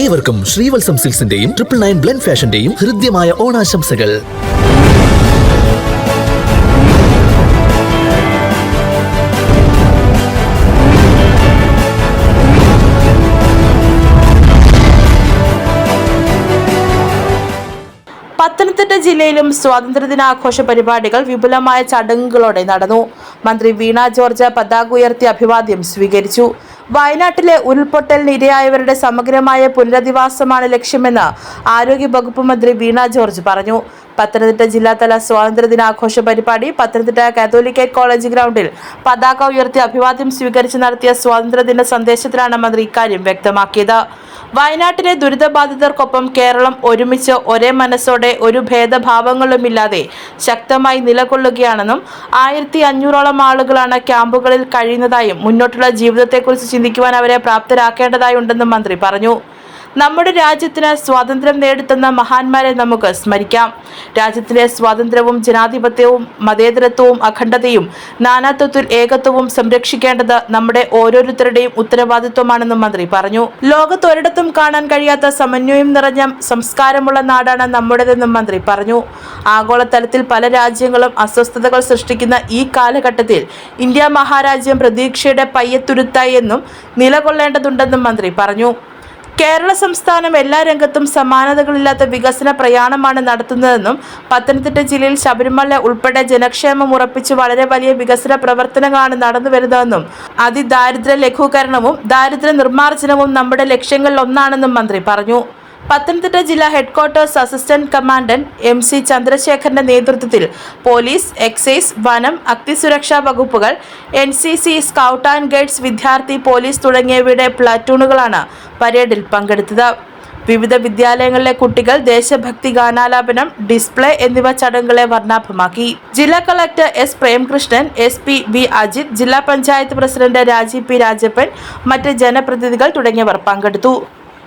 ഏവർക്കും ശ്രീവത്സം സിൽസിന്റെയും triple nine blend ഫാഷന്റെയും ഹൃദ്യമായ ഓണാശംസകൾ. പത്തനംതിട്ട ജില്ലയിലും സ്വാതന്ത്ര്യദിനാഘോഷ പരിപാടികൾ വിപുലമായ ചടങ്ങുകളോടെ നടന്നു. മന്ത്രി വീണ ജോർജ് പതാക ഉയർത്തി അഭിവാദ്യം സ്വീകരിച്ചു. വയനാട്ടിലെ ഉരുൾപൊട്ടലിന് ഇരയായവരുടെ സമഗ്രമായ പുനരധിവാസമാണ് ലക്ഷ്യമെന്ന് ആരോഗ്യ വകുപ്പ് മന്ത്രി വീണ ജോർജ് പറഞ്ഞു. പത്തനംതിട്ട ജില്ലാതല സ്വാതന്ത്ര്യദിനാഘോഷ പരിപാടി പത്തനംതിട്ട കാത്തോലിക്കേറ്റ് കോളേജ് ഗ്രൗണ്ടിൽ പതാക ഉയർത്തി അഭിവാദ്യം സ്വീകരിച്ച് നടത്തിയ സ്വാതന്ത്ര്യദിന സന്ദേശത്തിലാണ് മന്ത്രി ഇക്കാര്യം വ്യക്തമാക്കിയത്. വയനാട്ടിലെ ദുരിതബാധിതർക്കൊപ്പം കേരളം ഒരുമിച്ച് ഒരേ മനസ്സോടെ ഒരു ഭേദഭാവങ്ങളുമില്ലാതെ ശക്തമായി നിലകൊള്ളുകയാണെന്നും ആയിരത്തി അഞ്ഞൂറോളം ആളുകളാണ് ക്യാമ്പുകളിൽ കഴിയുന്നതായും മുന്നോട്ടുള്ള ജീവിതത്തെക്കുറിച്ച് ചിന്തിക്കുവാൻ അവരെ പ്രാപ്തരാക്കേണ്ടതായുണ്ടെന്നും മന്ത്രി പറഞ്ഞു. നമ്മുടെ രാജ്യത്തിന് സ്വാതന്ത്ര്യം നേടിത്തന്ന മഹാന്മാരെ നമുക്ക് സ്മരിക്കാം. രാജ്യത്തിലെ സ്വാതന്ത്ര്യവും ജനാധിപത്യവും മതേതരത്വവും അഖണ്ഡതയും നാനാത്വത്തിൽ ഏകത്വവും സംരക്ഷിക്കേണ്ടത് നമ്മുടെ ഓരോരുത്തരുടെയും ഉത്തരവാദിത്വമാണെന്നും മന്ത്രി പറഞ്ഞു. ലോകത്ത് ഒരിടത്തും കാണാൻ കഴിയാത്ത സമന്വയം നിറഞ്ഞ സംസ്കാരമുള്ള നാടാണ് നമ്മുടേതെന്നും മന്ത്രി പറഞ്ഞു. ആഗോളതലത്തിൽ പല രാജ്യങ്ങളും അസ്വസ്ഥതകൾ സൃഷ്ടിക്കുന്ന ഈ കാലഘട്ടത്തിൽ ഇന്ത്യ മഹാരാജ്യം പ്രതീക്ഷയുടെ പയ്യത്തുരുത്തായി എന്നും നിലകൊള്ളേണ്ടതുണ്ടെന്നും മന്ത്രി പറഞ്ഞു. കേരള സംസ്ഥാനം എല്ലാ രംഗത്തും സമാനതകളില്ലാത്ത വികസന പ്രയാണമാണ് നടത്തുന്നതെന്നും പത്തനംതിട്ട ജില്ലയിൽ ശബരിമല ഉൾപ്പെടെ ജനക്ഷേമം ഉറപ്പിച്ച് വളരെ വലിയ വികസന പ്രവർത്തനങ്ങളാണ് നടന്നു വരുന്നതെന്നും അതിദാരിദ്ര്യ ലഘൂകരണവും ദാരിദ്ര്യ നിർമ്മാർജനവും നമ്മുടെ ലക്ഷ്യങ്ങളിൽ ഒന്നാണെന്നും മന്ത്രി പറഞ്ഞു. പത്തനംതിട്ട ജില്ലാ headquarters assistant commandant M C ചന്ദ്രശേഖരന്റെ നേതൃത്വത്തിൽ പോലീസ് എക്സൈസ് വനം അഗ്നിസുരക്ഷാ വകുപ്പുകൾ N C C scout and guides വിദ്യാർത്ഥി പോലീസ് തുടങ്ങിയവയുടെ പ്ലാറ്റൂണുകളാണ് പരേഡിൽ പങ്കെടുത്തത്. വിവിധ വിദ്യാലയങ്ങളിലെ കുട്ടികൾ ദേശഭക്തി ഗാനാലാപനം ഡിസ്പ്ലേ എന്നിവ ചടങ്ങുകളെ വർണാഭമാക്കി. ജില്ലാ collector S Premkrishnan S P V Ajith ജില്ലാ പഞ്ചായത്ത് പ്രസിഡന്റ് രാജീവ് പി രാജപ്പൻ മറ്റ് ജനപ്രതിനിധികൾ തുടങ്ങിയവർ പങ്കെടുത്തു.